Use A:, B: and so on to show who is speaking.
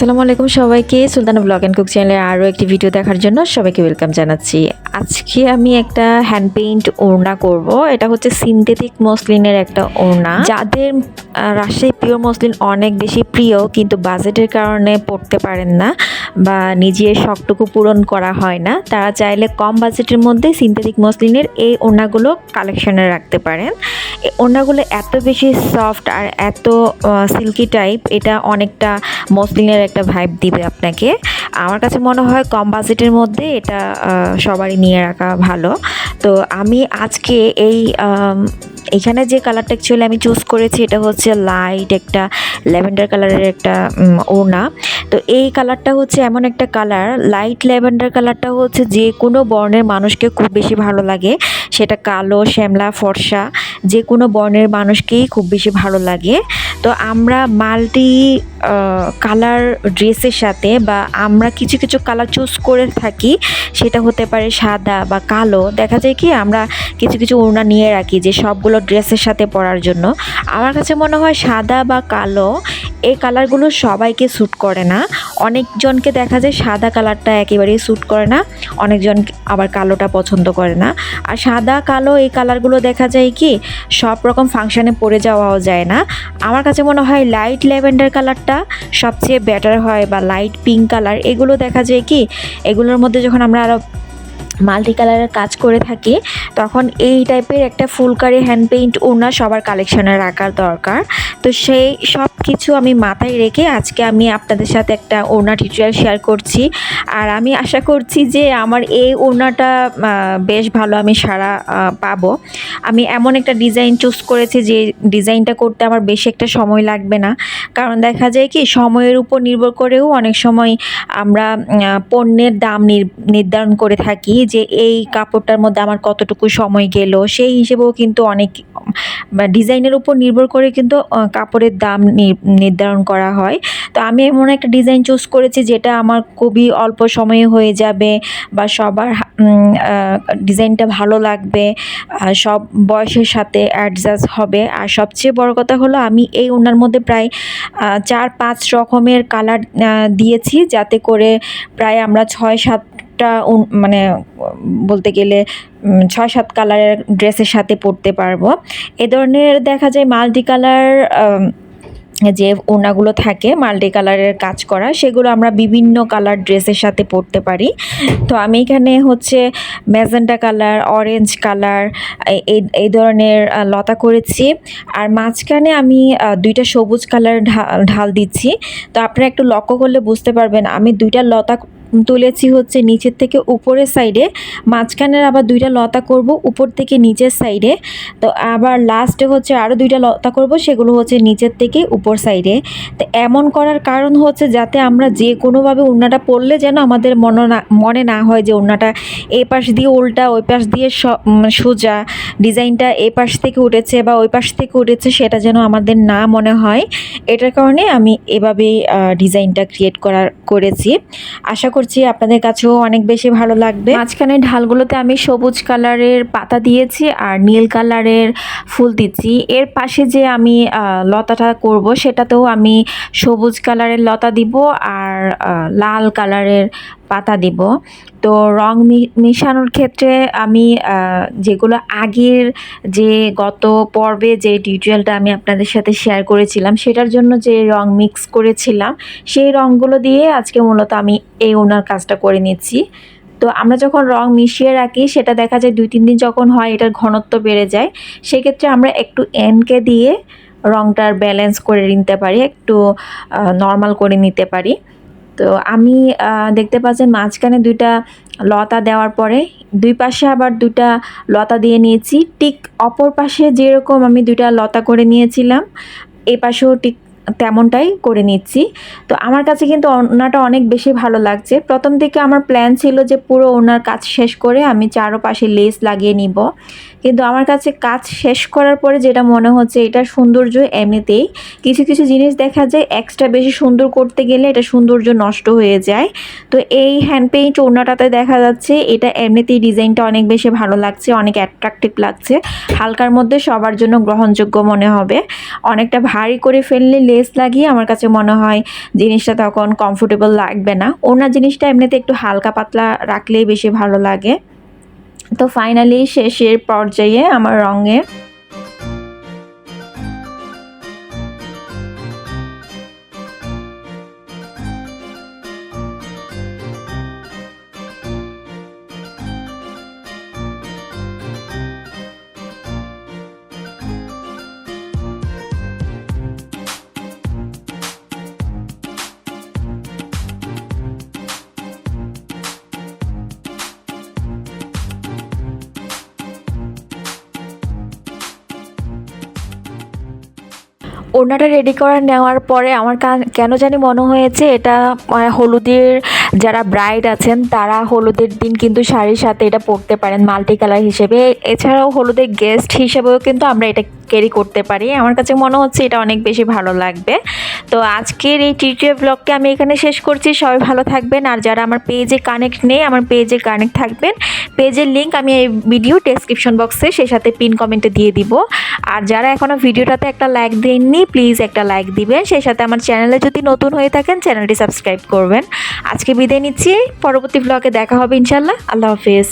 A: আসসালামু আলাইকুম সবাইকে। সুলতানা ব্লগ অ্যান্ড কুক চ্যানেলে আরও একটি ভিডিও দেখার জন্য সবাইকে ওয়েলকাম জানাচ্ছি। আজকে আমি একটা হ্যান্ড পেইন্ট ওড়না করব। এটা হচ্ছে সিনথেটিক মসলিনের একটা ওড়না। যাদের রাজশাহী পিওর মসলিন অনেক বেশি প্রিয়, কিন্তু বাজেটের কারণে পড়তে পারেন না বা নিজের শখটুকু পূরণ করা হয় না, তারা চাইলে কম বাজেটের মধ্যে সিনথেটিক মসলিনের এই ওড়নাগুলো কালেকশনে রাখতে পারেন। এই ওড়নাগুলো এত বেশি সফট আর এত সিল্কি টাইপ এটা অনেকটা মসলিনের একটা ভাইব দিবে আপনাকে। আমার কাছে মনে হয় কম বাজেটের মধ্যে এটা সবারই নিয়ে রাখা ভালো। তো আমি আজকে এই এখানে যে কালারটা অ্যাকচুয়ালি আমি চুজ করেছি এটা হচ্ছে লাইট একটা ল্যাভেন্ডার কালারের একটা ওড়না। তো এই কালারটা হচ্ছে এমন একটা কালার লাইট ল্যাভেন্ডার কালারটা হচ্ছে যে কোনো বর্ণের মানুষকে খুব বেশি ভালো লাগে। সেটা কালো, শ্যামলা, ফর্সা, যে কোনো বর্ণের মানুষকেই খুব বেশি ভালো লাগে। তো আমরা মাল্টি কালার ড্রেসের সাথে বা আমরা কিছু কিছু কালার চুজ করে থাকি, সেটা হতে পারে সাদা বা কালো। দেখা যায় কি আমরা কিছু কিছু ওড়না নিয়ে রাখি যে সবগুলো ড্রেসের সাথে পরার জন্য। আমার কাছে মনে হয় সাদা বা কালো, এই কালারগুলো সবাইকে স্যুট করে না। অনেকজনকে দেখা যায় সাদা কালারটা একেবারেই স্যুট করে না, অনেকজন আবার কালোটা পছন্দ করে না। আর সাদা, কালো এই কালারগুলো দেখা যায় কি সব রকম ফাংশানে পরে যাওয়াও যায় না। আমার কাছে মনে হয় লাইট ল্যাভেন্ডার কালারটা সবচেয়ে বেটার হয় বা লাইট পিঙ্ক কালার এগুলো দেখা যায় কি, এগুলোর মধ্যে যখন আমরা আরও মাল্টি কালারের কাজ করে থাকি তখন এই টাইপের একটা ফুলকারি হ্যান্ড পেইন্ট ওনা সবার কালেকশনে রাখার দরকার। তো সেই সব কিছু আমি মাথায় রেখে আজকে আমি আপনাদের সাথে একটা ওড়না টিউটোরিয়াল শেয়ার করছি। আর আমি আশা করছি যে আমার এই ওড়নাটা আহ, বেশ ভালো আমি সারা পাবো। আমি এমন একটা ডিজাইন চুজ করেছি যে ডিজাইনটা করতে আমার বেশি একটা সময় লাগবে না। কারণ দেখা যায় কি সময়ের উপর নির্ভর করেও অনেক সময় আমরা পণ্যের দাম নির- নির্ধারণ করে থাকি। যে এই কাপড়টার মধ্যে আমার কতটুকু সময় গেল, সেই হিসেবেও কিন্তু অনেক ডিজাইনের উপর নির্ভর করে কিন্তু কাপড়ের দাম নির্ধারণ করা হয়। তো আমি এমন একটা ডিজাইন চুজ করেছি যেটা আমার খুবই অল্প সময়ে হয়ে যাবে বা সবার ডিজাইনটা ভালো লাগবে সব বয়সের সাথে অ্যাডজাস্ট হবে। আর সবচেয়ে বড় কথা হলো আমি এই ওনার মধ্যে প্রায় চার পাঁচ রকমের কালার দিয়েছি যাতে করে প্রায় আমরা ছয় সাতটা উন- মানে বলতে গেলে ছয় সাত কালারের ড্রেসের সাথে পরতে পারব। এ ধরনের দেখা যায় মাল্টি কালার যে ওনাগুলো থাকে মাল্টি কালারের কাজ করা, সেগুলো আমরা বিভিন্ন কালার ড্রেসের সাথে পরতে পারি। তো আমি এখানে হচ্ছে ম্যাজেন্টা কালার অরেঞ্জ কালার এই এই ধরনের লতা করেছি। আর মাঝখানে আমি দুইটা সবুজ কালার ঢাল দিচ্ছি। তো আপনারা একটু লক্ষ্য করলে বুঝতে পারবেন, আমি দুইটা লতা তুলেছি হচ্ছে নিচের থেকে উপরের সাইডে মাঝখানের আবার দুইটা লতা করব, উপর থেকে নিচের সাইডে তো আবার লাস্টে হচ্ছে আরও দুইটা লতা করব, সেগুলো হচ্ছে নিচের থেকে উপর সাইডে তো এমন করার কারণ হচ্ছে যাতে আমরা যে কোনোভাবে ওড়নাটা পরলে যেন আমাদের মনে না মনে না হয় যে ওড়নাটা এই পাশ দিয়ে উল্টা, ওই পাশ দিয়ে সোজা। ডিজাইনটা এই পাশ থেকে উঠেছে বা ওই পাশ থেকে উঠেছে, সেটা যেন আমাদের না মনে হয়। এটার কারণে আমি এভাবেই ডিজাইনটা ক্রিয়েট করার করেছি। আশা করছি, আপনাদের কাছেও অনেক বেশি ভালো লাগবে। মাঝখানে ঢালগুলোতে আমি সবুজ কালারের পাতা দিয়েছি আর নীল কালারের ফুল দিচ্ছি। এর পাশে যে আমি লতাটা করব, সেটাতেও আমি সবুজ কালারের লতা দিব আর লাল কালারের পাতা দিব। তো রং মিশানোর ক্ষেত্রে আমি যেগুলো আগের যে গত পর্বে যে টিউটোরিয়ালটা আমি আপনাদের সাথে শেয়ার করেছিলাম, সেটার জন্য যে রং মিক্স করেছিলাম, সেই রঙগুলো দিয়ে আজকে মূলত আমি এই ওনার কাজটা করে নিচ্ছি। তো আমরা যখন রং মিশিয়ে রাখি, সেটা দেখা যায় দুই, তিন দিন যখন হয়, এটার ঘনত্ব বেড়ে যায়। সেক্ষেত্রে আমরা একটু এনকে দিয়ে রংটার ব্যালেন্স করে নিতে পারি, একটু নর্মাল করে নিতে পারি। তো আমি দেখতে পাচ্ছেন মাঝখানে দুইটা লতা দেওয়ার পরে দুই পাশে আবার দুটা লতা দিয়ে নিয়েছি। ঠিক অপর পাশে যেরকম আমি দুইটা লতা করে নিয়েছিলাম, এ পাশেও ঠিক তেমনটাই করে নিচ্ছি। তো আমার কাছে কিন্তু ওনাটা অনেক বেশি ভালো লাগছে। প্রথম দিকে আমার প্ল্যান ছিল যে পুরো ওনার কাজ শেষ করে আমি চারোপাশে লেস লাগিয়ে নিব। কিন্তু আমার কাছে কাজ শেষ করার পরে যেটা মনে হচ্ছে এটা সৌন্দর্য এমনিতেই। কিছু কিছু জিনিস দেখা যায় এক্সট্রা বেশি সুন্দর করতে গেলে এটা সৌন্দর্য নষ্ট হয়ে যায়। তো এই হ্যান্ড পেইন্ট ওড়নাটাতে দেখা যাচ্ছে এটা এমনিতেই ডিজাইনটা অনেক বেশি ভালো লাগছে, অনেক অ্যাট্রাকটিভ লাগছে। হালকার মধ্যে সবার জন্য গ্রহণযোগ্য মনে হবে। অনেকটা ভারী করে ফেললে লেস লেস লাগিয়ে আমার কাছে মনে হয় জিনিসটা তখন কমফোর্টেবল লাগবে না। ওনার জিনিসটা এমনিতে একটু হালকা পাতলা রাখলেই বেশি ভালো লাগে। তো ফাইনালি শেষের পর্যায়ে আমার রঙের ওড়নাটা রেডি করে নেওয়ার পরে আমার কেন জানি মনে হয়েছে এটা হলুদের যারা ব্রাইড আছেন, তারা হলুদের দিন কিন্তু শাড়ির সাথে এটা পরতে পারেন মাল্টি কালার হিসেবে। এছাড়াও হলুদের গেস্ট হিসেবেও কিন্তু আমরা এটা ক্যারি করতে পারি। আমার কাছে মনে হচ্ছে এটা অনেক বেশি ভালো লাগবে। তো আজকের এই টিটিএ ব্লগটা আমি এখানে শেষ করছি। সবাই ভালো থাকবেন। আর যারা আমার পেজে কানেক্ট নেই, আমার পেজে কানেক্ট থাকবেন। পেজের লিঙ্ক আমি এই ভিডিও ডেসক্রিপশন বক্সে সেই সাথে পিন কমেন্টে দিয়ে দিব। আর যারা এখনও ভিডিওটাতে একটা লাইক দেননি প্লিজ একটা লাইক দিবেন। সেই সাথে আমার চ্যানেলে যদি নতুন হয়ে থাকেন চ্যানেলটি সাবস্ক্রাইব করবেন। আজকে বিদায় নিচ্ছি। পরবর্তী ব্লগে দেখা হবে ইনশাল্লাহ আল্লাহ হাফিজ।